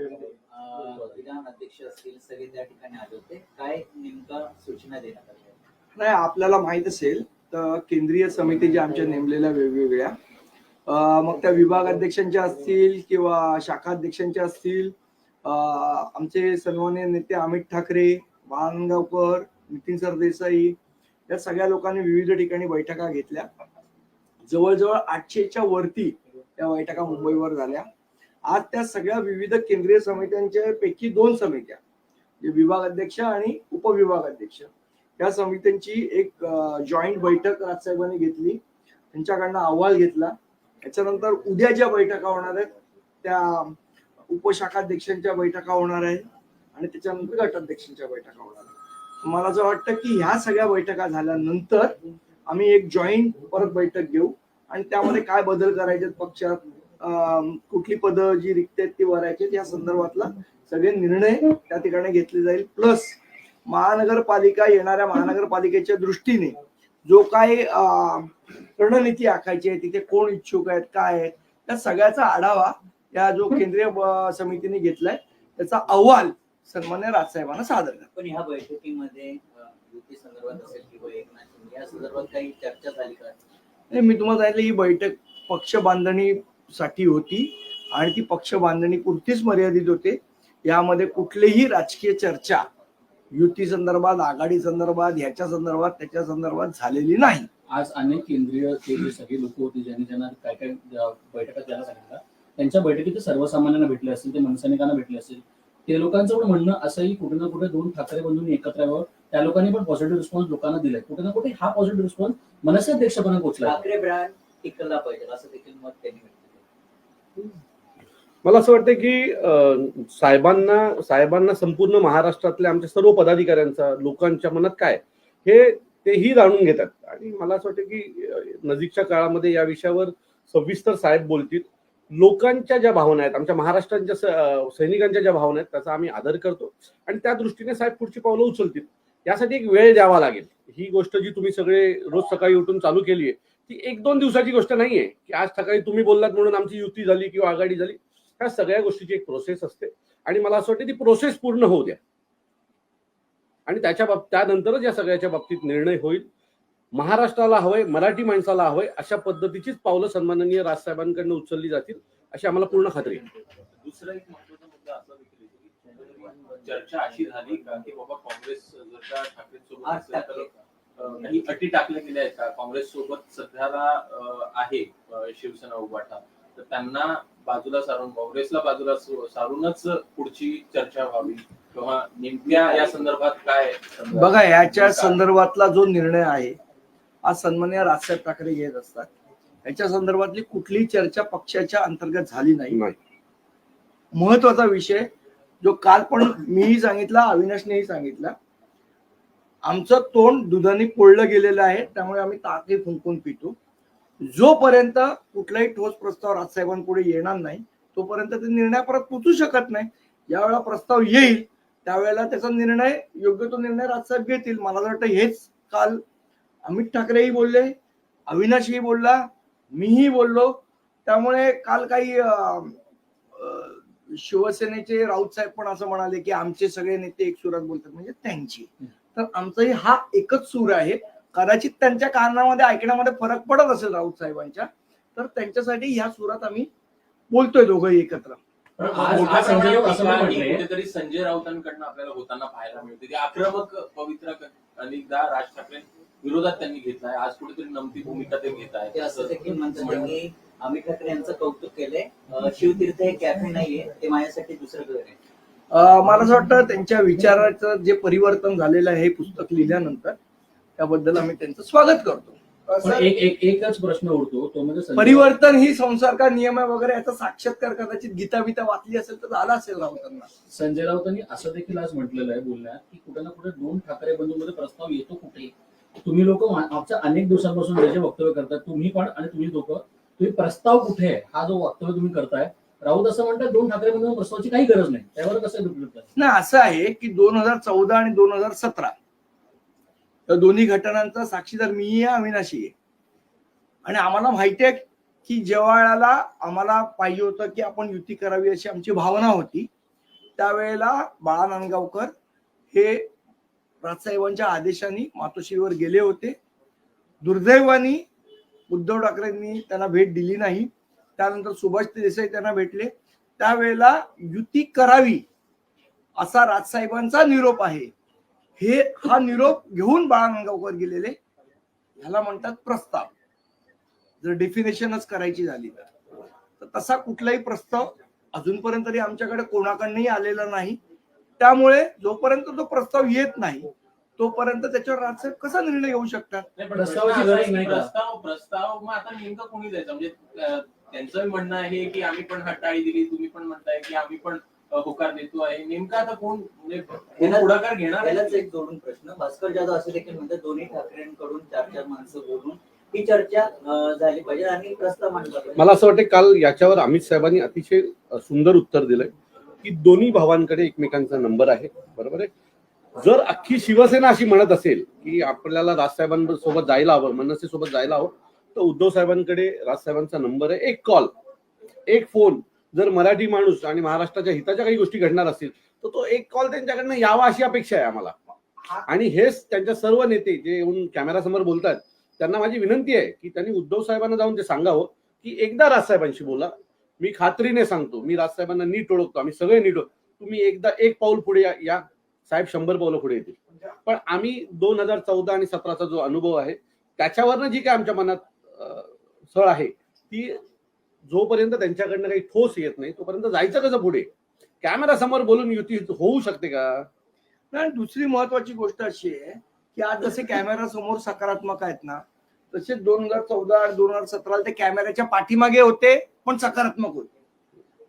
अं, विधान अध्यक्ष असतील सगळे त्या ठिकाणी आले होते. काय नेमका सूचना देण्यात आल्या? नाही आपल्याला माहीत असेल तर केंद्रीय समिती ज्या आमच्या नेमलेल्या वेगवेगळ्या अं, मग त्या विभाग अध्यक्षांच्या असतील किंवा शाखा अध्यक्षांच्या असतील अं, आमचे सन्मान्य नेते अमित ठाकरे बाणगावकर नितीन सरदेसाई या सगळ्या लोकांनी विविध ठिकाणी बैठका घेतल्या. जवळजवळ आठशेच्या वरती त्या बैठका मुंबईवर झाल्या. आज त्या सगळ्या विविध केंद्रीय समित्यांच्या पैकी दोन समित्या जे विभाग अध्यक्ष आणि उपविभाग अध्यक्ष या समित्यांची एक जॉईंट बैठक राजसाहेबांनी घेतली. त्यांच्याकडनं अहवाल घेतला. त्याच्यानंतर उद्या ज्या बैठका होणार आहेत त्या उपशाखाध्यक्षांच्या बैठका होणार आहेत आणि त्याच्यानंतर गटाध्यक्षांच्या बैठका होणार आहेत. मला असं वाटतं की ह्या सगळ्या बैठका झाल्यानंतर आम्ही एक जॉईंट परत बैठक घेऊ आणि त्यामध्ये काय बदल करायचे पक्षात कुठली पदं जी रिक्त आहेत ती भरायची आहेत या संदर्भातला सगळे निर्णय त्या ठिकाणी घेतले जाईल. प्लस महानगरपालिका येणाऱ्या महानगरपालिकेच्या दृष्टीने जो काय रणनीती आखायची आहे तिथे कोण इच्छुक आहेत काय आहेत त्या सगळ्याचा आढावा या जो केंद्रीय समितीने घेतलाय त्याचा अहवाल सन्मान्य राजसाहेबांना सादर करा. पण ह्या बैठकीमध्ये युती संदर्भात असेल किंवा एकनाथ शिंदे या संदर्भात काही चर्चा झाली का? मी तुम्हाला सांगितलं ही बैठक पक्ष बांधणीसाठी होती आणि ती पक्ष बांधणी पुरतीच मर्यादित होते. यामध्ये कुठलीही राजकीय चर्चा युती संदर्भात आघाडी संदर्भात ह्याच्या संदर्भात त्याच्या संदर्भात झालेली नाही. आज अनेक केंद्रीय ते जे सगळे लोक होते ज्यांनी ज्यांना काय काय बैठका द्यायला सांगितलं त्यांच्या बैठकीत सर्वसामान्यांना भेटले असतील ते मनसैनिकांना भेटले असतील ते लोकांचं पण म्हणणं असंही कुठे ना कुठे दोन ठाकरे बंधूंनी एकत्र यावं. त्या लोकांनी पण पॉझिटिव्ह रिस्पॉन्स लोकांना दिलाय. कुठे ना कुठे हा पॉझिटिव्ह रिस्पॉन्स मनसे अध्यक्षपणा पोहोचला ठाकरे ब्रँड टिकला पाहिजे असं देखील मत त्यांनी मला असं वाटतं की साहेबांना साहेबांना संपूर्ण महाराष्ट्रातल्या आमच्या सर्व पदाधिकाऱ्यांचा लोकांच्या मनात काय हे तेही जाणून घेतात. आणि मला असं वाटतं की नजीकच्या काळामध्ये या विषयावर सविस्तर साहेब बोलतील. लोकांच्या ज्या भावना आहेत आमच्या महाराष्ट्रांच्या स- सैनिकांच्या ज्या भावना आहेत त्याचा आम्ही आदर करतो. आणि त्या दृष्टीने साहेब पुढची पावलं उचलतील. यासाठी एक वेळ द्यावा लागेल. ही गोष्ट जी तुम्ही सगळे रोज सकाळी उठून चालू केली आहे ती एक दोन दिवसाची गोष्ट नाहीये की आज सकाळी तुम्ही बोललात म्हणून आमची युती झाली किंवा आघाडी झाली. ह्या सगळ्या गोष्टीची एक प्रोसेस असते. आणि मला असं वाटतं ती प्रोसेस पूर्ण होऊ द्या. आणि त्याच्या बाब त्यानंतरच या सगळ्याच्या बाबतीत निर्णय होईल. महाराष्ट्राला हवंय मराठी माणसाला हवंय अशा पद्धतीचीच पावलं सन्माननीय राजसाहेबांकडनं उचलली जातील अशी आम्हाला पूर्ण खात्री आहे. दुसरा एक महत्त्वाचा मुद्दा असा चर्चा अशी झाली का की बाबा काँग्रेस जर का ठाकरेंसोबत आज काही अटी टाकल्या गेल्या आहेत का? काँग्रेस सोबत सध्याला आहे शिवसेना उभाटा. तर त्यांना बाजूला सारून काँग्रेसला बाजूला सारूनच पुढची चर्चा व्हावी किंवा नेमक्या या संदर्भात काय बघा याच्या संदर्भातला जो निर्णय आहे हा सन्मान्य राजसाहेब ठाकरे घेत असतात. याच्या संदर्भातली कुठलीही चर्चा पक्षाच्या अंतर्गत झाली नाही. नाही. महत्त्वाचा विषय जो काल पण मीही सांगितला अविनाशनेही सांगितला आमचं तोंड दुधाने पोळलं गेलेलं आहे त्यामुळे आम्ही ताकही फुंकून पितो. जोपर्यंत कुठलाही ठोस प्रस्ताव राजसाहेबांपुढे येणार नाही तोपर्यंत ते निर्णय परत पोचू शकत नाही. ज्यावेळेला प्रस्ताव येईल त्यावेळेला त्याचा निर्णय योग्य तो निर्णय राजसाहेब घेतील. मला असं वाटतं हेच काल अमित ठाकरेही बोलले अविनाशही बोलला मीही बोललो. त्यामुळे काल काही शिवसेनेचे राऊत साहेब पण असं म्हणाले की आमचे सगळे नेते एक सुरात बोलतात. म्हणजे त्यांची. तर आमचाही हा एकच सूर आहे. कदाचित त्यांच्या कारणामध्ये ऐकण्यामध्ये फरक पडत असेल राऊत साहेबांच्या तर त्यांच्यासाठी ह्या सुरात आम्ही बोलतोय दोघंही एकत्र. कुठेतरी संजय राऊतांकडनं आपल्याला होताना पाहायला मिळते. की आक्रमक पवित्र अनेकदा राज ठाकरे विरोधात त्यांनी घेतलाय. आज कुठेतरी नमती भूमिका ते घेत ते असं देखील म्हणतात आहेत की अमित ठाकरे यांचं कौतुक केलंय. शिवतीर्थ हे कॅफे नाहीये. ते माझ्यासाठी दुसरं घर आहे. मला असं वाटतं त्यांच्या विचाराचं जे परिवर्तन झालेलं आहे हे पुस्तक लिहिल्यानंतर त्याबद्दल आम्ही त्यांचं स्वागत करतो. एक एक एकच प्रश्न उरतो तो म्हणजे परिवर्तन ही संसार का नियम आहे वगैरे याचा साक्षात्कार कदाचित गीता बिता वाचली असेल तर झाला असेल राऊतांना संजय राऊतांनी असं देखील आज म्हटलेलं आहे बोलण्यात की कुठे ना कुठे दोन ठाकरे बंधूंमध्ये प्रस्ताव येतो कुठे? तुम्ही लोक मागच्या अनेक दिवसांपासून जे वक्तव्य करताय तुम्ही पण आणि तुम्ही लोक. तुम्ही प्रस्ताव कुठे आहे? हा जो वक्तव्य तुम्ही करताय राऊत असं म्हणतात दोन ठाकरे बंधू प्रस्तावाची काही गरज नाही. त्यावर कसं दुर्लक्ष नाही असं आहे की दोन हजार चौदा आणि दोन हजार सतरा या दोन्ही घटनांचा साक्षीदार मी आहे अविनाशी आहे. आणि आम्हाला माहिती आहे की जेव्हा आम्हाला पाहिजे होतं की आपण युती करावी अशी आमची भावना होती त्यावेळेला बाळा नांदगावकर हे राजसाहेबांच्या आदेशाने मातोश्रीवर गेले होते. दुर्दैवानी उद्धव ठाकरेंनी त्यांना भेट दिली नाही. त्यानंतर सुभाष देसाई त्यांना भेटले. त्यावेळेला युती करावी असा राजसाहेबांचा निरोप आहे. हे हा निरोप घेऊन बाळानंदगावकर गेलेले. ह्याला म्हणतात प्रस्ताव. जर डेफिनेशनच करायची झाली तर. तसा कुठलाही प्रस्ताव अजूनपर्यंत तरी आमच्याकडे कोणाकडनंही आलेला नाही. त्यामुळे जोपर्यंत तो प्रस्ताव येत नाही तोपर्यंत त्याच्यावर राजसाहेब कसा निर्णय घेऊ शकतात? प्रस्ताव प्रस्ताव मग आता नेमकं कोणी द्यायचं? म्हणजे त्यांचं म्हणणं आहे की आम्ही पण हटाळी दिली तुम्ही पण म्हणताय की आम्ही पण होकार देतो आहे. नेमकं आता कोण म्हणजे पुढाकार घेणार आहे? त्यालाच एक जोडून प्रश्न. भास्कर जाधव असे देखील म्हणतात दोन्ही ठाकरेंकडून चार चार माणसं बोलून ही चर्चा झाली पाहिजे आणि प्रस्ताव मांडला पाहिजे. मला असं वाटतं काल याच्यावर अमित साहेबांनी अतिशय सुंदर उत्तर दिलंय की दोन्ही भावांकडे एकमेकांचा नंबर आहे. बरोबर आहे? जर अख्खी शिवसेना अशी म्हणत असेल की आपल्याला राजसाहेबांसोबत जायला हवं मनसेसोबत जायला हवं तर उद्धव साहेबांकडे राजसाहेबांचा नंबर आहे एक कॉल एक फोन जर मराठी माणूस आणि महाराष्ट्राच्या हिताच्या काही गोष्टी घडणार असतील तर तो एक कॉल त्यांच्याकडनं यावा अशी अपेक्षा आहे आम्हाला. आणि हेच त्यांच्या सर्व नेते जे येऊन कॅमेरासमोर बोलतात त्यांना माझी विनंती आहे की त्यांनी उद्धव साहेबांना जाऊन ते सांगावं की एकदा राजसाहेबांशी बोला. मी खात्रीने सांगतो मी राजसाहेबांना नीट ओळखतो आम्ही सगळे नीट तुम्ही एकदा एक पाऊल पुढे या- या. साहेब शंभर पावलं पुढे येतील. पण आम्ही दोन हजार चौदा आणि सतराचा जो अनुभव आहे त्याच्यावरनं जी काय आमच्या मनात सळ आहे ती जोपर्यंत त्यांच्याकडनं काही ठोस येत नाही तोपर्यंत जायचं कसं पुढे? कॅमेरा समोर बोलून युती होऊ शकते का? नाही दुसरी महत्वाची गोष्ट अशी आहे की आज जसे कॅमेरा समोर सकारात्मक आहेत ना तसे दोन हजार चौदा दोन हजार सतरा ते कॅमेऱ्याच्या पाठीमागे होते पण सकारात्मक होते.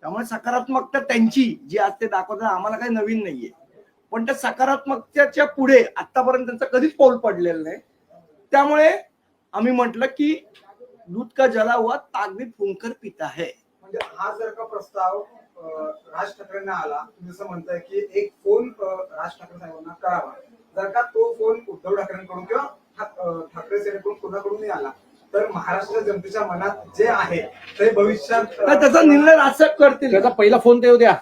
त्यामुळे सकारात्मकता त्यांची जी आज ते दाखवतात आम्हाला काही नवीन नाहीये. पण त्या सकारात्मकतेच्या पुढे आतापर्यंत त्यांचं कधीच पाऊल पडलेलं नाही. त्यामुळे आम्ही म्हटलं की दूध का जला हुआ ताकदीत फुंकर पिता है। म्हणजे हा जर का प्रस्ताव अं, राज ठाकरेंना आला तुम्ही जसं म्हणताय की एक फोन अं, राज ठाकरे साहेबांना करावा. जर का तो फोन उद्धव ठाकरेंकडून किंवा ठा- अं, ठाकरे सेनेकडून कोणाकडूनही आला तर महाराष्ट्राच्या जनतेच्या मनात जे आहे ते भविष्यात तर त्याचा निर्णय राजसाहेब करतील. त्याचा पहिला फोन ते येऊ द्या.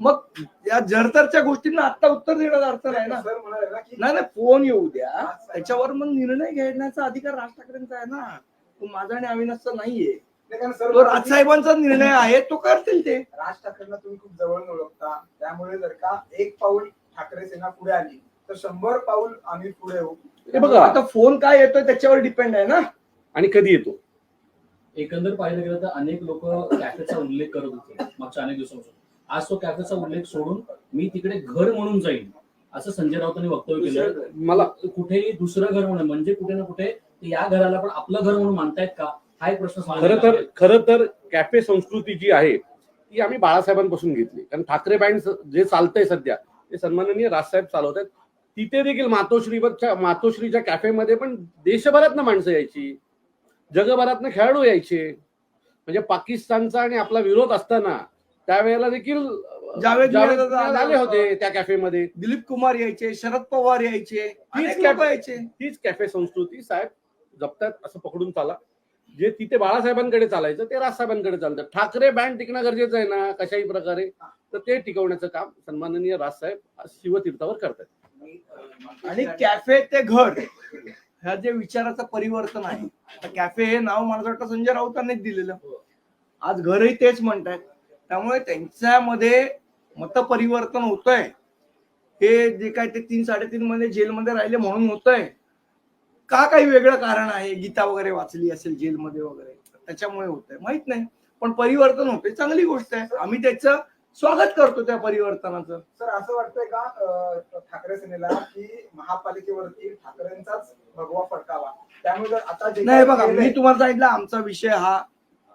मग या जरतरच्या गोष्टींना आता उत्तर देण्याचा अर्थ नाही ना. सर म्हणाले ना की नाही नाही फोन येऊ द्या. त्याच्यावर मग निर्णय घेण्याचा अधिकार राज ठाकरेंचा आहे ना. तो माझा आणि अविनाशचा नाहीये. नाही, कारण सर तो राजसाहेबांचा निर्णय आहे तो करतील ते. राज ठाकरेंना तुम्ही खूप जवळ ओळखता त्यामुळे जर का एक पाऊल ठाकरे सेना पुढे आली तर शंभर पाऊल आम्ही पुढे येऊ. हे बघा. आता फोन काय येतोय त्याच्यावर डिपेंड आहे ना. आणि कधी येतो? एकंदर पाहिलं गेलं तर अनेक लोक कॅफेचा उल्लेख करत होते मागच्या अनेक दिवसांपासून. आज तो कॅफेचा उल्लेख सोडून मी तिकडे घर म्हणून जाईन असं संजय राऊतांनी वक्तव्य केलं. मला कुठेही दुसरं घर म्हणून म्हणजे कुठे ना कुठे या घराला पण आपलं घर म्हणून मानतायत का? हा एक प्रश्न खरं तर. खरं तर कॅफे संस्कृती जी आहे ती आम्ही बाळासाहेबांपासून घेतली. कारण ठाकरे बँड जे चालतंय सध्या ते सन्माननीय राजसाहेब चालवत आहेत तिथे देखील मातोश्रीच्या मातोश्रीच्या कॅफेमध्ये पण देशभरातनं माणसं यायची. जगभरातनं खेळाडू यायचे. म्हणजे पाकिस्तानचा आणि आपला विरोध असताना त्यावेळेला देखील आले होते त्या कॅफेमध्ये. दिलीप कुमार यायचे शरद पवार यायचे तीच लोक यायचे. तीच कॅफे संस्कृती साहेब जपतात असं पकडून चाला. जे तिथे बाळासाहेबांकडे चालायचं ते राजसाहेबांकडे चालतं ठाकरे बँड टिकणं गरजेचं आहे ना कशाही प्रकारे तर ते टिकवण्याचं काम सन्माननीय राजसाहेब शिवतीर्थावर करतात आणि कॅफे ते घर ह्या जे विचाराचं परिवर्तन आहे कॅफे हे नाव मला वाटतं संजय राऊतांनीच दिलेलं. आज घरही तेच म्हणतायत. त्यामुळे त्यांच्यामध्ये मत परिवर्तन होतंय. हे जे काय ते तीन साडेतीन मध्ये जेलमध्ये राहिले म्हणून होतंय. का काही वेगळं कारण आहे? गीता वगैरे वाचली असेल जेलमध्ये वगैरे त्याच्यामुळे होतंय. माहीत नाही. पण परिवर्तन होते चांगली गोष्ट आहे. आम्ही त्याचं स्वागत करतो त्या परिवर्तनाचं. सर असं वाटतंय का ठाकरे सेनेला की महापालिकेवरती ठाकरेंचाच भगवा फडकावा? त्यामुळे आता जे नाही बघा मी तुम्हाला सांगितलं आमचा विषय हा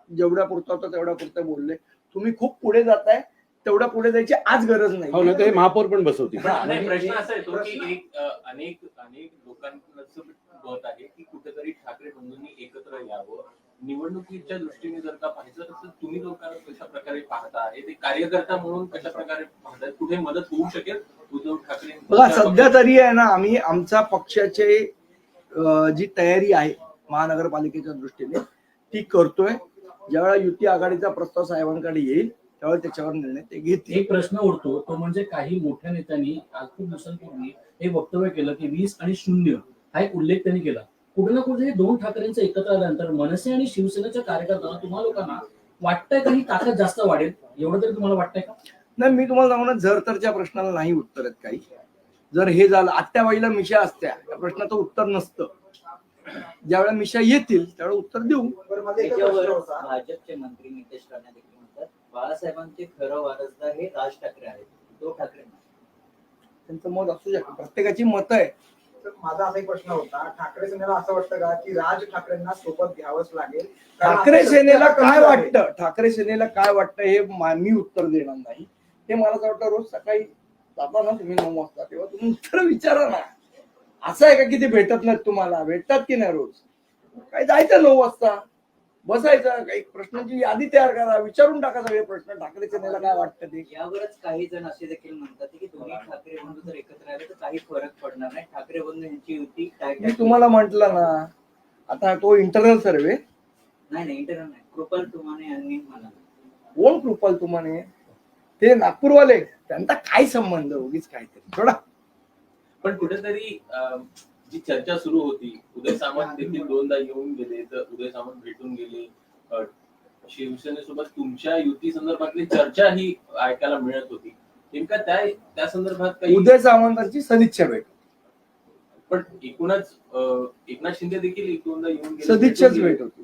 जेवढ्या पुरता होता तेवढ्या पुरतं बोलले. तुम्ही खूप पुढे जाताय तेवढ्या पुढे जायची आज गरज हो ना नाही हे महापौर पण बसवतील. म्हणजे प्रश्न असा येतो की अनेक अनेक लोकांचं मत आहे की कुठेतरी ठाकरे बंधूंनी एकत्र यावं. निवडणुकीच्या दृष्टीने जर का पाहिलं तर तुम्ही लोक कशा प्रकारे पाहता हे ते कार्यकर्ता म्हणून कशा प्रकारे पाहतात कुठे मदत होऊ शकेल? उद्धव ठाकरे बघा सध्या तरी आहे ना आम्ही आमच्या पक्षाचे जी तयारी आहे महानगरपालिकेच्या दृष्टीने ती करतोय. ज्यावेळेला युती आघाडीचा प्रस्ताव साहेबांकडे येईल त्यावेळेला त्याच्यावर निर्णय ते घेतील. एक प्रश्न उरतो तो म्हणजे काही मोठ्या नेत्यांनी आज खूप दिवसांपूर्वी हे वक्तव्य केलं की वीस आणि शून्य. हा एक उल्लेख त्यांनी केला. कुठे ना कुठे हे दोन ठाकरेंचं एकत्र आल्यानंतर मनसे आणि शिवसेनेच्या कार्यकर्त्यांना तुम्हाला लोकांना वाटतंय का ही ताकद जास्त वाढेल? एवढं तरी तुम्हाला वाटतंय का? नाही मी तुम्हाला सांगू ना जर तरच्या प्रश्नाला नाही उत्तर आहेत काही. जर हे झालं आत्याबाईला मिशा असत्या या प्रश्नाचं उत्तर नसतं. ज्यावेळेला मिशा येतील त्यावेळेला उत्तर देऊ. भाजपचे मंत्री नितेश राणे देखील म्हणतात बाळासाहेबांचे खरं वारसदार हे राज ठाकरे आहेत उद्धव ठाकरे. त्यांचं मत असू शकतं. प्रत्येकाची मत आहे. तर माझा असा एक प्रश्न होता ठाकरे सेनेला असं वाटतं का की राज ठाकरेंना सोबत घ्यावंच लागेल? ठाकरे सेनेला काय. वाटतं? ठाकरे सेनेला काय वाटतं हे मा- उत्तर देणार नाही. हे मला असं वाटतं रोज सकाळी जाता ना तुम्ही नऊ वाजता तेव्हा तुम्ही उत्तर विचारा ना. असं आहे का की ते भेटत नाहीत तुम्हाला? भेटतात की नाही रोज? काय जायचं नऊ वाजता? बसायचं काही प्रश्नांची यादी तयार करा विचारून टाका सगळे प्रश्न ठाकरे सेनेला काय वाटतं ते? यावरच काही जण असे देखील म्हणतात की दोन्ही ठाकरे बंधू जर एकत्र आले तर काही फरक पडणार नाही. ठाकरे बंधू यांची युती टाईट मी तुम्हाला म्हंटल ना आता तो इंटरनल सर्वे नाही नाही इंटरव्ह्यू नाही. कृपाल तुमाने यांनी कोण कृपाल तुम्हाला ते नागपूरवाले. त्यांचा काय संबंध? उगीच काहीतरी. थोडा पण कुठेतरी जी चर्चा सुरू होती उदय सामंत देखील दोनदा येऊन गेले तर उदय सामंत भेटून गेले. शिवसेनेसोबत तुमच्या युती संदर्भातली चर्चा ही ऐकायला मिळत होती. नेमका त्या त्या संदर्भात काही उदय सामंतांची सदिच्छा भेट. पण एकूणच एकनाथ शिंदे देखील एक दोनदा येऊन गेले सदिच्छाच भेट. होती.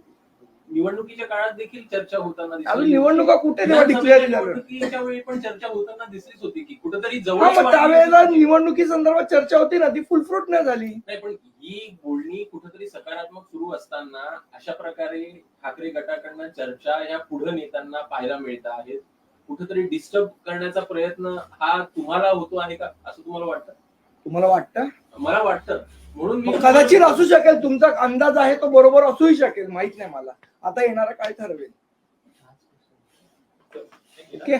निवडणुकीच्या काळात देखील चर्चा होताना दिसली. अजून निवडणुका कुठे तेव्हा डिक्लेअर झालं निवडणुकीच्या वेळी पण चर्चा होताना दिसलीच होती की कुठेतरी हा, जवळ मग त्यावेळेला निवडणुकी संदर्भात चर्चा होती ना ती फुलफ्रूट नाही झाली. नाही पण ही बोलणी कुठेतरी सकारात्मक सुरू असताना अशा प्रकारे ठाकरे गटाकडनं चर्चा या पुढे नेत्यांना पाहायला मिळत आहेत. कुठेतरी डिस्टर्ब करण्याचा प्रयत्न हा तुम्हाला होतो आहे का? असं तुम्हाला वाटतं? तुम्हाला वाटतं? मला वाटतं. म्हणून मी मग कदाचित असू शकेल. तुमचा अंदाज आहे तो बरोबर असूही शकेल. माहीत नाही मला. आता येणारा काय ठरवेल? ओके.